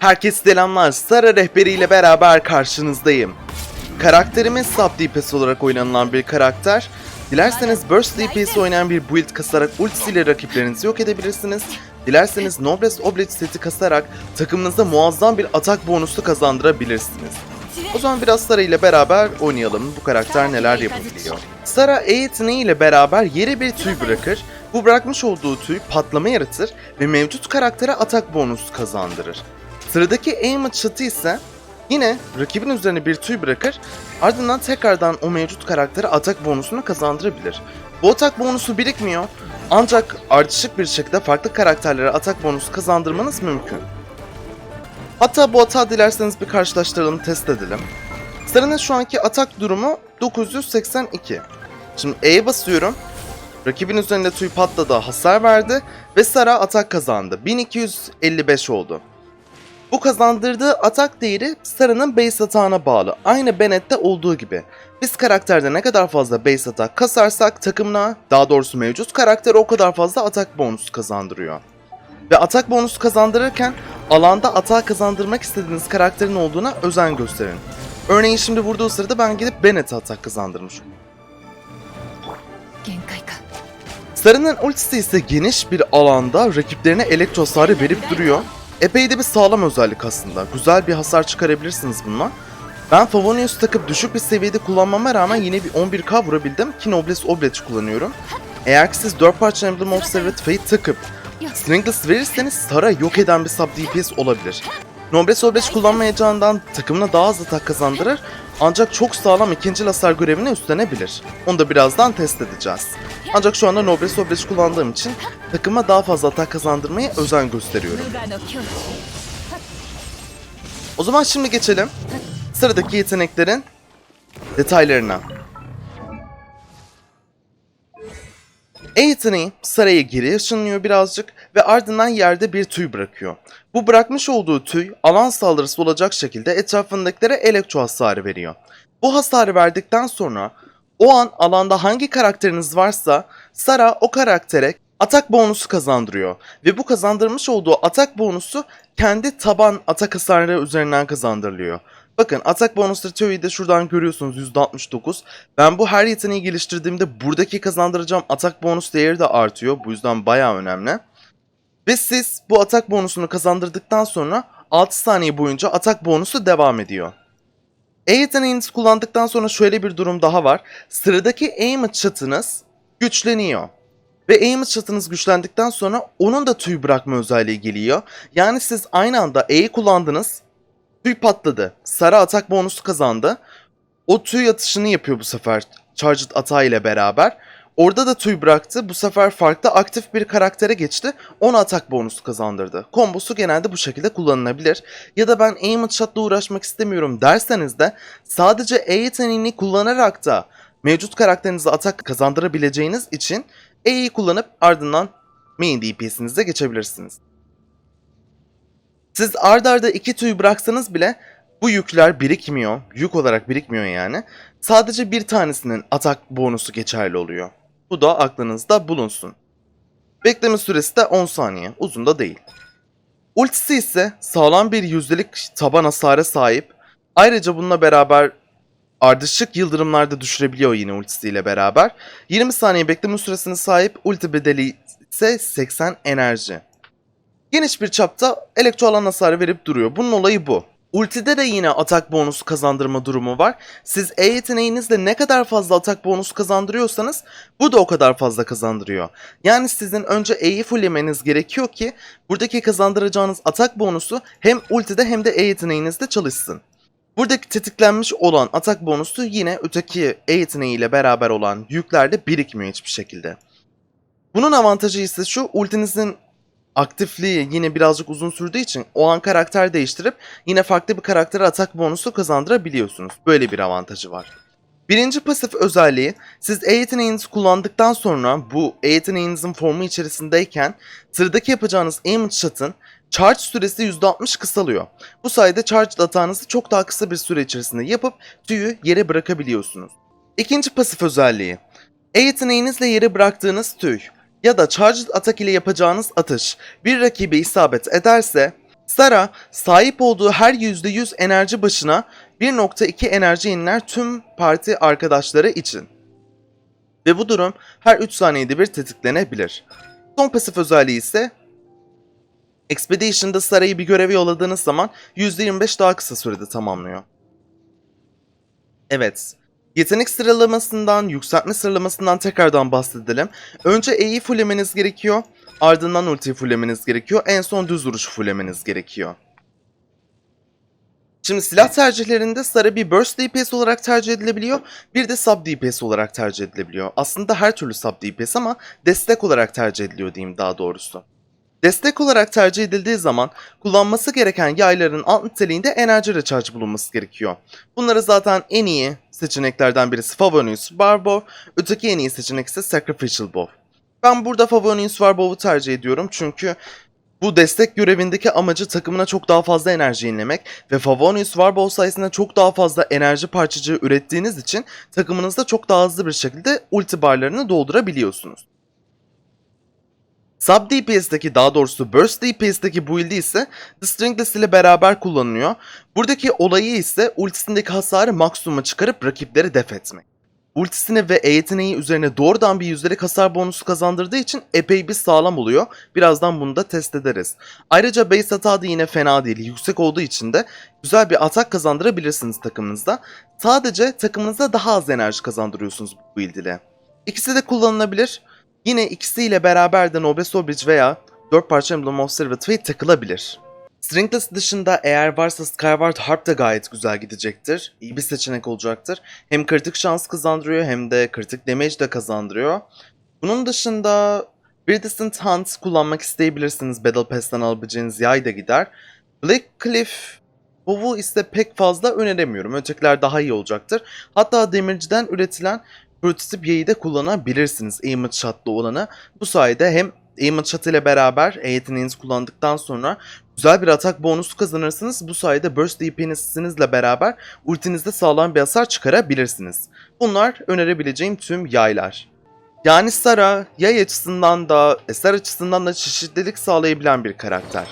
Herkese selamlar. Sara rehberiyle beraber karşınızdayım. Karakterimiz Sub DPS olarak oynanılan bir karakter. Dilerseniz Burst DPS oynayan bir build kasarak ultisiyle rakiplerinizi yok edebilirsiniz. Dilerseniz Noblesse Oblige seti kasarak takımınıza muazzam bir atak bonusu kazandırabilirsiniz. O zaman biraz Sara ile beraber oynayalım. Bu karakter neler yapabiliyor. Sara E yeteneği ile beraber yere bir tüy bırakır. Bu bırakmış olduğu tüy patlama yaratır ve mevcut karaktere atak bonusu kazandırır. Sıradaki Aim'ın çatı ise yine rakibin üzerine bir tüy bırakır ardından tekrardan o mevcut karaktere atak bonusunu kazandırabilir. Bu atak bonusu birikmiyor ancak ardışık bir şekilde farklı karakterlere atak bonusu kazandırmanız mümkün. Hatta bu hata dilerseniz bir karşılaştıralım, test edelim. Sarı'nın şu anki atak durumu 982. Şimdi E'ye basıyorum. Rakibin üzerinde tüy patladı, hasar verdi ve Sara atak kazandı. 1255 oldu. Bu kazandırdığı atak değeri Sara'nın base atağına bağlı. Aynı Bennett'te olduğu gibi. Biz karakterde ne kadar fazla base atak kasarsak takımına, daha doğrusu mevcut karakter o kadar fazla atak bonusu kazandırıyor. Ve atak bonusu kazandırırken alanda atağa kazandırmak istediğiniz karakterin olduğuna özen gösterin. Örneğin şimdi vurduğu sırada ben gidip Bennett'e atak kazandırmış. Sarı'nın ultisi ise geniş bir alanda rakiplerine elektro sarı verip duruyor Epey de bir sağlam özellik aslında. Güzel bir hasar çıkarabilirsiniz bununla. Ben Favonius takıp düşük bir seviyede kullanmama rağmen yine bir 11k vurabildim ki Noblesse Oblige kullanıyorum. Eğer ki siz 4 parça Emblem of Severed Fate takıp Stringless verirseniz Sara yok eden bir sub DPS olabilir. Noblesse Oblige kullanmayacağından takımına daha az atak kazandırır ancak çok sağlam ikinci laser görevini üstlenebilir. Onu da birazdan test edeceğiz. Ancak şu anda Nobre Sobreç kullandığım için takıma daha fazla atak kazandırmaya özen gösteriyorum. O zaman şimdi geçelim sıradaki yeteneklerin detaylarına. E yeteneği saraya geri ışınlıyor birazcık ve ardından yerde bir tüy bırakıyor. Bu bırakmış olduğu tüy alan saldırısı olacak şekilde etrafındakilere elektro hasarı veriyor. Bu hasarı verdikten sonra o an alanda hangi karakteriniz varsa Sara o karaktere atak bonusu kazandırıyor. Ve bu kazandırmış olduğu atak bonusu kendi taban atak hasarları üzerinden kazandırılıyor. Bakın atak bonusları teoriyi de şuradan görüyorsunuz %69. Ben bu her yeteneği geliştirdiğimde buradaki kazandıracağım atak bonus değeri de artıyor. Bu yüzden bayağı önemli. Ve siz bu atak bonusunu kazandırdıktan sonra 6 saniye boyunca atak bonusu devam ediyor. E yeteneğinizi kullandıktan sonra şöyle bir durum daha var. Sıradaki aim çatınız güçleniyor. Ve aim çatınız güçlendikten sonra onun da tüy bırakma özelliği geliyor. Yani siz aynı anda E'yi kullandınız. Tüy patladı. Sarı atak bonusu kazandı. O tüy atışını yapıyor bu sefer Charged atağı ile beraber. Orada da tüy bıraktı. Bu sefer farklı aktif bir karaktere geçti. Ona atak bonusu kazandırdı. Kombosu genelde bu şekilde kullanılabilir. Ya da ben aim shot'la uğraşmak istemiyorum derseniz de sadece E yeteneğini kullanarak da mevcut karakterinize atak kazandırabileceğiniz için E'yi kullanıp ardından main DPS'inize geçebilirsiniz. Siz ard arda iki tüy bıraksanız bile bu yükler birikmiyor. Yük olarak birikmiyor yani. Sadece bir tanesinin atak bonusu geçerli oluyor. Bu da aklınızda bulunsun. Bekleme süresi de 10 saniye. Uzun da değil. Ultisi ise sağlam bir yüzdelik taban hasara sahip. Ayrıca bununla beraber ardışık yıldırımlarda düşürebiliyor yine ultisiyle beraber. 20 saniye bekleme süresine sahip ulti bedeli ise 80 enerji. Geniş bir çapta elektro alan hasarı verip duruyor. Bunun olayı bu. Ultide de yine atak bonusu kazandırma durumu var. Siz E yeteneğinizle ne kadar fazla atak bonusu kazandırıyorsanız bu da o kadar fazla kazandırıyor. Yani sizin önce E'yi fulllemeniz gerekiyor ki buradaki kazandıracağınız atak bonusu hem ultide hem de E yeteneğinizde çalışsın. Buradaki tetiklenmiş olan atak bonusu yine öteki E yeteneğiyle beraber olan yüklerde birikmiyor hiçbir şekilde. Bunun avantajı ise şu ultinizin aktifliği yine birazcık uzun sürdüğü için o an karakter değiştirip yine farklı bir karaktere atak bonusu kazandırabiliyorsunuz. Böyle bir avantajı var. Birinci pasif özelliği siz E yeteneğinizi kullandıktan sonra bu E yeteneğinizin formu içerisindeyken sıradaki yapacağınız aim shot'ın charge süresi %60 kısalıyor. Bu sayede charge atağınızı çok daha kısa bir süre içerisinde yapıp tüyü yere bırakabiliyorsunuz. İkinci pasif özelliği E yeteneğinizle yere bıraktığınız tüy ya da charged atak ile yapacağınız atış bir rakibe isabet ederse Sara sahip olduğu her %100 enerji başına 1.2 enerji yeniler tüm parti arkadaşları için. Ve bu durum her 3 saniyede bir tetiklenebilir. Son pasif özelliği ise Expedition'da Sara'yı bir göreve yolladığınız zaman %25 daha kısa sürede tamamlıyor. Evet. Yetenek sıralamasından, yükseltme sıralamasından tekrardan bahsedelim. Önce E'yi fullemeniz gerekiyor. Ardından ultiyi fullemeniz gerekiyor. En son düz vuruşu fullemeniz gerekiyor. Şimdi silah tercihlerinde Sara bir burst DPS olarak tercih edilebiliyor. Bir de sub DPS olarak tercih edilebiliyor. Aslında her türlü sub DPS ama destek olarak tercih ediliyor diyeyim daha doğrusu. Destek olarak tercih edildiği zaman kullanması gereken yayların alt niteliğinde enerji recharge bulunması gerekiyor. Bunları zaten en iyi seçeneklerden birisi Favonius Barbow, öteki en iyi seçenek ise Sacrificial Bow. Ben burada Favonius Barbow'u tercih ediyorum çünkü bu destek görevindeki amacı takımına çok daha fazla enerji yenilemek ve Favonius Warbow sayesinde çok daha fazla enerji parçacığı ürettiğiniz için takımınızda çok daha hızlı bir şekilde ulti barlarını doldurabiliyorsunuz. Sub DPS'deki daha doğrusu Burst DPS'deki build'i ise The Stringless ile beraber kullanılıyor. Buradaki olayı ise ultisindeki hasarı maksimuma çıkarıp rakipleri def etmek. Ultisini ve E yeteneği üzerine doğrudan bir yüzdelik hasar bonusu kazandırdığı için epey bir sağlam oluyor. Birazdan bunu da test ederiz. Ayrıca base hata da yine fena değil. Yüksek olduğu için de güzel bir atak kazandırabilirsiniz takımınızda. Sadece takımınızda daha az enerji kazandırıyorsunuz bu build ile. İkisi de kullanılabilir. Yine ikisiyle beraber de Noble Bridge veya 4 parça Emblem of Servant Fate takılabilir. Stringless dışında eğer varsa Skyward Harp da gayet güzel gidecektir. İyi bir seçenek olacaktır. Hem kritik şans kazandırıyor hem de kritik damage de kazandırıyor. Bunun dışında Iridescent Hunt kullanmak isteyebilirsiniz. Battle Pass'tan alabileceğiniz yay da gider. Black Cliff Bow'u ise pek fazla öneremiyorum. Ötekiler daha iyi olacaktır. Hatta demirciden üretilen prototyp yayı da kullanabilirsiniz. Aimant Shot'lı olanı. Bu sayede hem Aimant Shot ile beraber yeteneğinizi kullandıktan sonra güzel bir atak bonusu kazanırsınız. Bu sayede Burst DPS'inizle beraber ultinizde sağlam bir hasar çıkarabilirsiniz. Bunlar önerebileceğim tüm yaylar. Yani Sara yay açısından da eser açısından da çeşitlilik sağlayabilen bir karakter.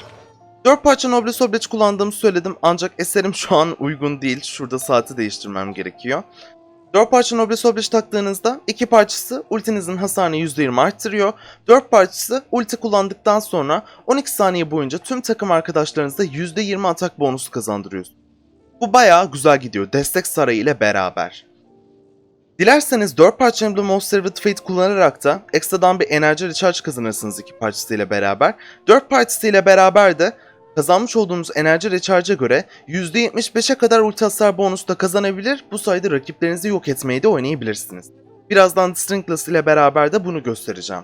4 parça Noble Sobreç kullandığımı söyledim ancak eserim şu an uygun değil. Şurada saati değiştirmem gerekiyor. 4 parça Noble Sobreç taktığınızda 2 parçası ultinizin hasarını %20 arttırıyor. 4 parçası ulti kullandıktan sonra 12 saniye boyunca tüm takım arkadaşlarınıza %20 atak bonusu kazandırıyorsunuz. Bu bayağı güzel gidiyor destek sarayı ile beraber. Dilerseniz 4 parça Emblem of Servant Fate kullanarak da ekstradan bir enerji recharge kazanırsınız iki parçasıyla beraber. 4 parçasıyla beraber de kazanmış olduğunuz enerji recharge'a göre %75'e kadar ulti hasar bonusu da kazanabilir. Bu sayede rakiplerinizi yok etmeyi de oynayabilirsiniz. Birazdan Stringless ile beraber de bunu göstereceğim.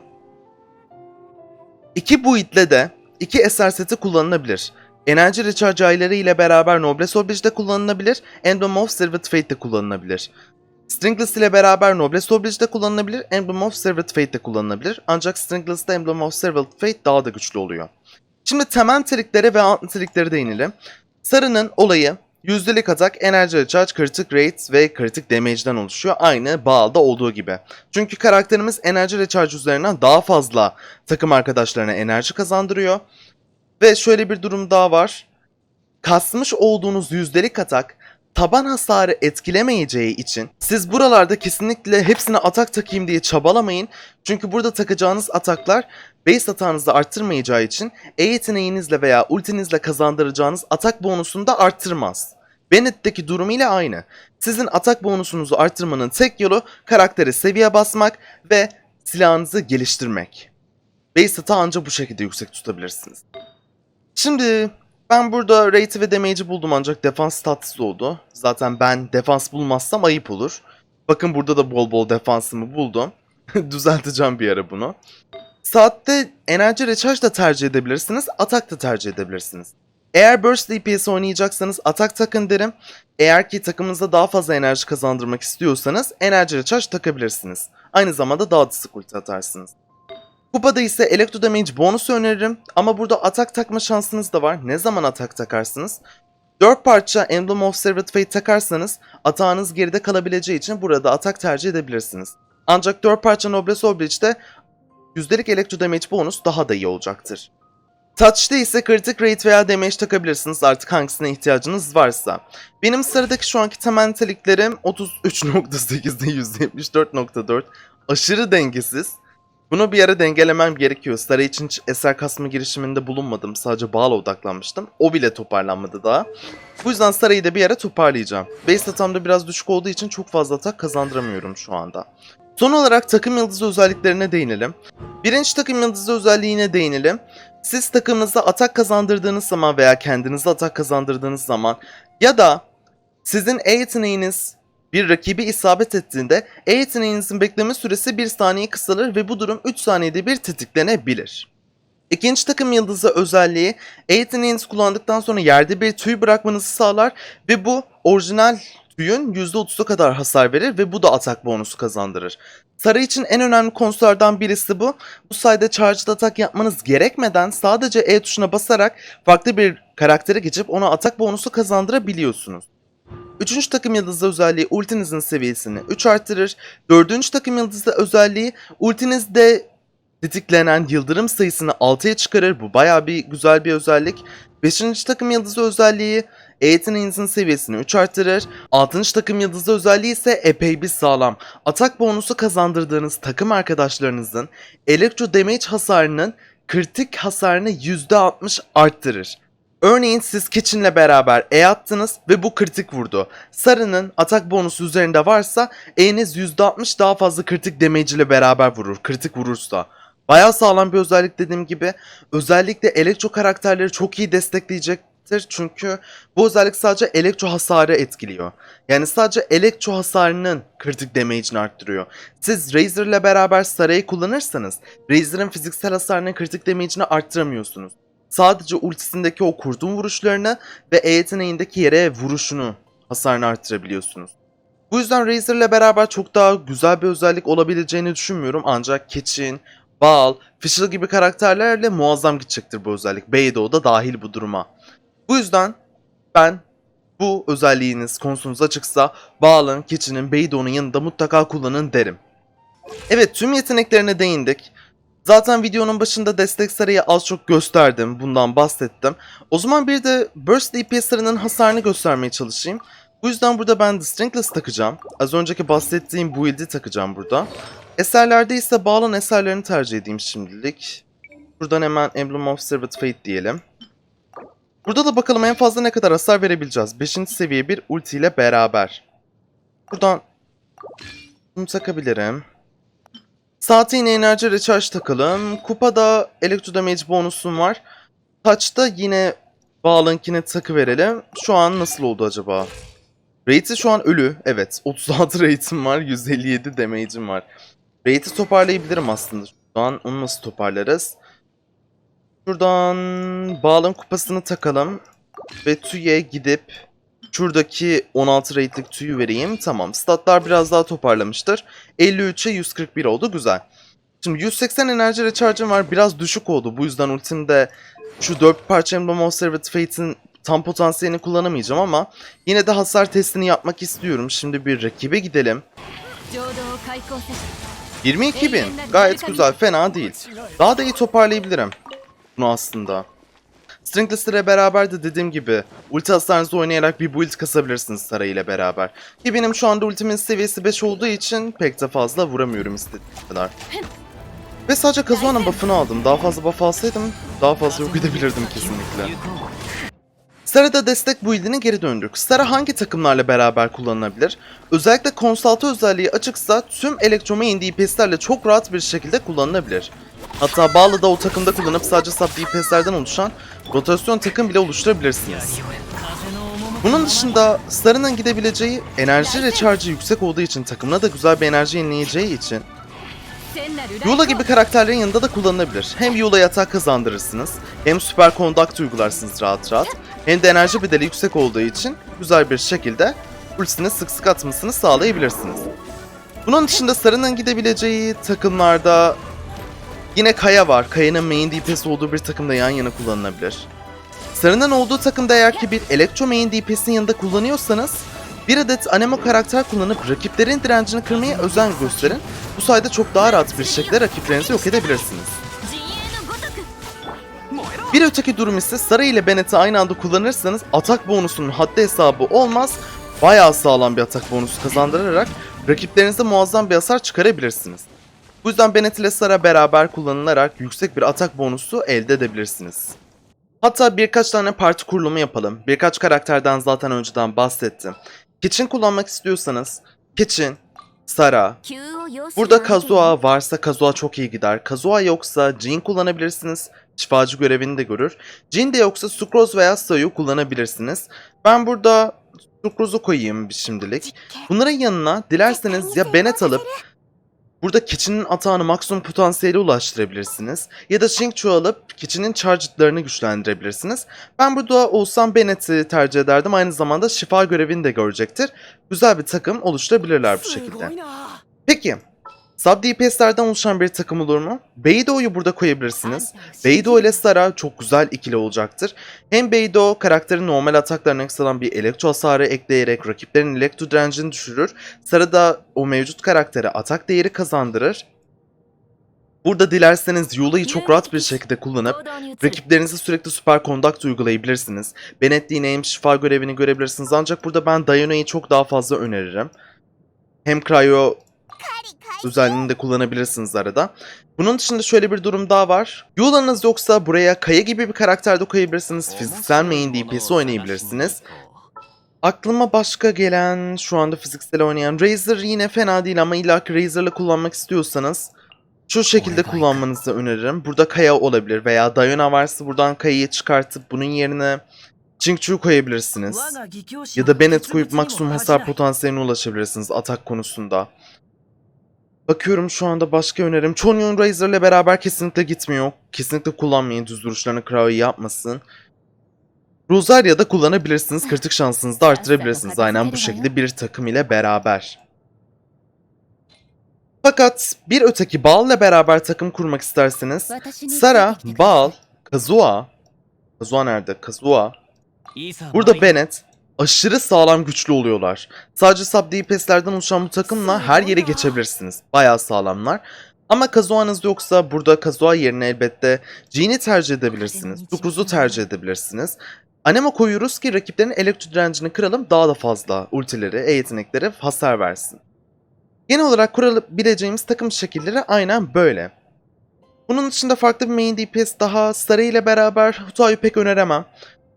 İki build'le de iki eser seti kullanılabilir. Enerji recharge ayları ile beraber Noblesse Oblige'de kullanılabilir, Emblem of Servant Fate'de kullanılabilir. Stringless ile beraber Noblesse Oblige'de kullanılabilir, Emblem of Servant Fate'de kullanılabilir. Ancak Stringless'da Emblem of Servant Fate daha da güçlü oluyor. Şimdi temel triklere ve alt niteliklere değinelim. Sarı'nın olayı yüzdelik atak, enerji recharge, kritik rate ve kritik damage'den oluşuyor. Aynı Baal'da olduğu gibi. Çünkü karakterimiz enerji recharge üzerinden daha fazla takım arkadaşlarına enerji kazandırıyor. Ve şöyle bir durum daha var. Kasmış olduğunuz yüzdelik atak taban hasarı etkilemeyeceği için siz buralarda kesinlikle hepsine atak takayım diye çabalamayın. Çünkü burada takacağınız ataklar base hatanızı arttırmayacağı için E yeteneğinizle veya ultinizle kazandıracağınız atak bonusunu da arttırmaz. Bennett'teki durum ile aynı. Sizin atak bonusunuzu arttırmanın tek yolu karaktere seviye basmak ve silahınızı geliştirmek. Base hata anca bu şekilde yüksek tutabilirsiniz. Şimdi ben burada rate'i ve damage'i buldum ancak defans tatsız oldu. Zaten ben defans bulmazsam ayıp olur. Bakın burada da bol bol defansımı buldum. Düzelteceğim bir ara bunu. Saatte enerji recharge da tercih edebilirsiniz, atak da tercih edebilirsiniz. Eğer Burst DPS oynayacaksanız atak takın derim. Eğer ki takımınıza daha fazla enerji kazandırmak istiyorsanız enerji recharge takabilirsiniz. Aynı zamanda daha da ulti atarsınız. Kupada ise Electro Damage bonusu öneririm ama burada atak takma şansınız da var. Ne zaman atak takarsınız? 4 parça Emblem of Servant Fate takarsanız atağınız geride kalabileceği için burada atak tercih edebilirsiniz. Ancak 4 parça Noblesse Oblige'de yüzdelik Electro Damage bonus daha da iyi olacaktır. Touch'ta ise kritik rate veya damage takabilirsiniz artık hangisine ihtiyacınız varsa. Benim sıradaki şu anki temel niteliklerim 33.8'de %74.4 aşırı dengesiz. Bunu bir ara dengelemem gerekiyor. Saray için hiç eser kasma girişiminde bulunmadım. Sadece bağla odaklanmıştım. O bile toparlanmadı daha. Bu yüzden Saray'ı da bir ara toparlayacağım. Base datamda biraz düşük olduğu için çok fazla atak kazandıramıyorum şu anda. Son olarak takım yıldızı özelliklerine değinelim. Birinci takım yıldızı özelliğine değinelim. Siz takımınıza atak kazandırdığınız zaman veya kendinize atak kazandırdığınız zaman ya da sizin E yeteneğiniz bir rakibi isabet ettiğinde E yeteneğinizin bekleme süresi 1 saniye kısalır ve bu durum 3 saniyede bir tetiklenebilir. İkinci takım yıldızı özelliği E yeteneğinizi kullandıktan sonra yerde bir tüy bırakmanızı sağlar ve bu orijinal tüyün %30'a kadar hasar verir ve bu da atak bonusu kazandırır. Sarı için en önemli konulardan birisi bu. Bu sayede charged atak yapmanız gerekmeden sadece E tuşuna basarak farklı bir karaktere geçip ona atak bonusu kazandırabiliyorsunuz. Üçüncü takım yıldızı özelliği ultinizin seviyesini 3 arttırır. Dördüncü takım yıldızı özelliği ultinizde tetiklenen yıldırım sayısını 6'ya çıkarır. Bu bayağı bir güzel bir özellik. Beşinci takım yıldızı özelliği E yeteneğinizin seviyesini 3 arttırır. Altıncı takım yıldızı özelliği ise epey bir sağlam. Atak bonusu kazandırdığınız takım arkadaşlarınızın elektro damage hasarının kritik hasarını %60 arttırır. Örneğin siz Kitchen'le beraber E attınız ve bu kritik vurdu. Sarı'nın atak bonusu üzerinde varsa E'niz %60 daha fazla kritik damage ile beraber vurur. Kritik vurursa. Bayağı sağlam bir özellik dediğim gibi. Özellikle elektro karakterleri çok iyi destekleyecektir. Çünkü bu özellik sadece elektro hasarı etkiliyor. Yani sadece elektro hasarının kritik damage'ini arttırıyor. Siz Razer ile beraber Saray'ı kullanırsanız Razer'ın fiziksel hasarının kritik damage'ini arttıramıyorsunuz. Sadece ultisindeki o kurtun vuruşlarını ve E yeteneğindeki yere vuruşunu hasarını arttırabiliyorsunuz. Bu yüzden Razer ile beraber çok daha güzel bir özellik olabileceğini düşünmüyorum ancak Kitchen, Baal, Fischl gibi karakterlerle muazzam gidecektir bu özellik. Beidou da dahil bu duruma. Bu yüzden ben bu özelliğiniz konusunuz açıksa Baal'ın, Kitchen'in, Beidou'nun yanında mutlaka kullanın derim. Evet tüm yeteneklerine değindik. Zaten videonun başında destek sarıyı az çok gösterdim. Bundan bahsettim. O zaman bir de Burst DPS'larının hasarını göstermeye çalışayım. Bu yüzden burada ben The Stringless takacağım. Az önceki bahsettiğim build'i takacağım burada. Eserlerde ise bağlan eserlerini tercih edeyim şimdilik. Buradan hemen Emblem of Servant Fate diyelim. Burada da bakalım en fazla ne kadar hasar verebileceğiz. 5. seviye bir ulti ile beraber. Buradan bunu takabilirim. Saate yine enerji recharge takalım. Kupada elektro damage bonusum var. Touch'ta yine bağlankine takı verelim. Şu an nasıl oldu acaba? Rate'i şu an ölü. Evet. 36 rate'im var. 157 damage'im var. Rate'i toparlayabilirim aslında. Şu an onu nasıl toparlarız? Şuradan bağlam kupasını takalım. Ve tüye gidip şuradaki 16 raidlik tüyü vereyim. Tamam statlar biraz daha toparlamıştır. 53'e 141 oldu güzel. Şimdi 180 enerji recharge'ım var. Biraz düşük oldu. Bu yüzden ultimde şu 4 parça Emblem of Servet Fate'in tam potansiyelini kullanamayacağım ama yine de hasar testini yapmak istiyorum. Şimdi bir rakibe gidelim. 22 bin. Gayet güzel. Fena değil. Daha da iyi toparlayabilirim. Bunu aslında. Stringless ile beraber de dediğim gibi ulti hasarınızı oynayarak bir build kasabilirsiniz Saray ile beraber. Ki benim şu anda ultimin seviyesi 5 olduğu için pek de fazla vuramıyorum istediğim kadar. Ve sadece Kazuha'nın buff'ını aldım. Daha fazla buff alsaydım daha fazla yok edebilirdim kesinlikle. Sara'da destek build'ine geri döndük. Sara hangi takımlarla beraber kullanılabilir? Özellikle konsaltı özelliği açıksa tüm elektromain DPS'lerle çok rahat bir şekilde kullanılabilir. Hatta bağlı da o takımda kullanıp sadece saf DPS'lerden oluşan rotasyon takım bile oluşturabilirsiniz. Bunun dışında Star'ın gidebileceği enerji recharge'ı yüksek olduğu için takımına da güzel bir enerji yenileyeceği için Yula gibi karakterlerin yanında da kullanılabilir. Hem Yula yatak kazandırırsınız, hem süper kondukt uygularsınız rahat rahat, hem de enerji bedeli yüksek olduğu için güzel bir şekilde ultisini sık sık atmasını sağlayabilirsiniz. Bunun dışında Sarı'nın gidebileceği takımlarda Yine Kaya var. Kaya'nın main DPS olduğu bir takımda yan yana kullanılabilir. Sarı'nın olduğu takımda eğer ki bir Elektro main DPS'in yanında kullanıyorsanız bir adet anemo karakter kullanıp rakiplerin direncini kırmaya özen gösterin. Bu sayede çok daha rahat bir şekilde rakiplerinizi yok edebilirsiniz. Bir öteki durum ise Sarı ile Bennett'i aynı anda kullanırsanız atak bonusunun haddi hesabı olmaz. Bayağı sağlam bir atak bonusu kazandırarak rakiplerinize muazzam bir hasar çıkarabilirsiniz. Bu yüzden Bennett ile Sara beraber kullanılarak yüksek bir atak bonusu elde edebilirsiniz. Hatta birkaç tane parti kurulumu yapalım. Birkaç karakterden zaten önceden bahsettim. Kitchen kullanmak istiyorsanız Kitchen, Sara. Burada Kazuha varsa Kazuha çok iyi gider. Kazuha yoksa Jin kullanabilirsiniz. Şifacı görevini de görür. Jin de yoksa Sucrose veya Sayu kullanabilirsiniz. Ben burada Sucrose'u koyayım şimdilik. Bunların yanına dilerseniz ya Bennett alıp burada Kitchen'in atağını maksimum potansiyeli ulaştırabilirsiniz. Ya da Xingqiu alıp Kitchen'in charge'larını güçlendirebilirsiniz. Ben burada olsam Bennett'i tercih ederdim. Aynı zamanda şifa görevini de görecektir. Güzel bir takım oluşturabilirler bu şekilde. Peki, Subdps'lerden oluşan bir takım olur mu? Beido'yu burada koyabilirsiniz. Beido ile Sara çok güzel ikili olacaktır. Hem Beido karakterin normal ataklarına yükselan bir elektro hasarı ekleyerek rakiplerin elektro direncini düşürür. Sara da o mevcut karaktere atak değeri kazandırır. Burada dilerseniz Yula'yı çok rahat bir şekilde kullanıp rakiplerinize sürekli süper kondukt uygulayabilirsiniz. Bennett'in aim şifa görevini görebilirsiniz ancak burada ben Dayana'yı çok daha fazla öneririm. Hem Cryo özelliğini de kullanabilirsiniz arada. Bunun dışında şöyle bir durum daha var. Yula'nız yoksa buraya Kaya gibi bir karakter de koyabilirsiniz. Fiziksel main DPS oynayabilirsiniz. Aklıma başka gelen şu anda fiziksel oynayan Razer yine fena değil ama illa ki Razer'la kullanmak istiyorsanız şu şekilde kullanmanızı öneririm. Burada Kaya olabilir veya Diana varsa buradan Kaya'yı çıkartıp bunun yerine Xingqiu koyabilirsiniz. Ya da Bennett koyup maksimum hasar potansiyeline ulaşabilirsiniz atak konusunda. Bakıyorum şu anda başka önerim. Chonyon Razor ile beraber kesinlikle gitmiyor. Kesinlikle kullanmayın düz duruşlarını Crowley yapmasın. Rosaria da kullanabilirsiniz. Kritik şansınızı da arttırabilirsiniz. Aynen bu şekilde bir takım ile beraber. Fakat bir öteki Baal ile beraber takım kurmak isterseniz Sara, Baal, Kazuha Kazuha nerede? Kazuha. Burada Bennett, aşırı sağlam güçlü oluyorlar. Sadece sub DPS'lerden oluşan bu takımla her yere geçebilirsiniz. Bayağı sağlamlar. Ama Kazuha'nız yoksa burada Kazuha yerine elbette Jin'i tercih edebilirsiniz. Sukruz'u tercih edebilirsiniz. Anema koyuyoruz ki rakiplerin elektro direncini kıralım daha da fazla ultileri, E yetenekleri hasar versin. Genel olarak kurabileceğimiz takım şekilleri aynen böyle. Bunun dışında farklı bir main DPS daha Sara ile beraber Huta'yı pek öneremem.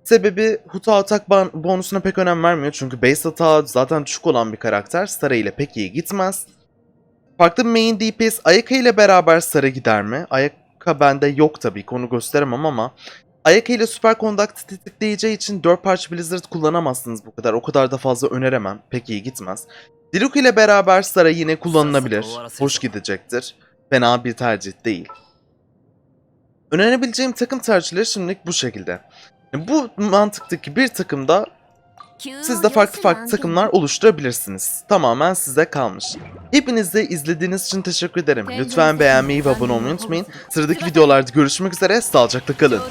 Sebebi Huta atak bonusuna pek önem vermiyor çünkü base atağı zaten düşük olan bir karakter Sara ile pek iyi gitmez. Farklı main DPS Ayaka ile beraber Sara gider mi? Ayaka bende yok tabii ki onu gösteremem ama Ayaka ile Super Conduct tetikleyeceği için 4 parça Blizzard kullanamazsınız bu kadar. O kadar da fazla öneremem. Pek iyi gitmez. Diluc ile beraber Sara yine kullanılabilir. Hoş gidecektir. Fena bir tercih değil. Önerebileceğim takım tercihleri şimdilik bu şekilde. Yani bu mantıktaki bir takımda siz de farklı farklı takımlar oluşturabilirsiniz. Tamamen size kalmış. Hepinize izlediğiniz için teşekkür ederim. Lütfen beğenmeyi ve abone olmayı unutmayın. Sıradaki videolarda görüşmek üzere. Sağlıcakla kalın.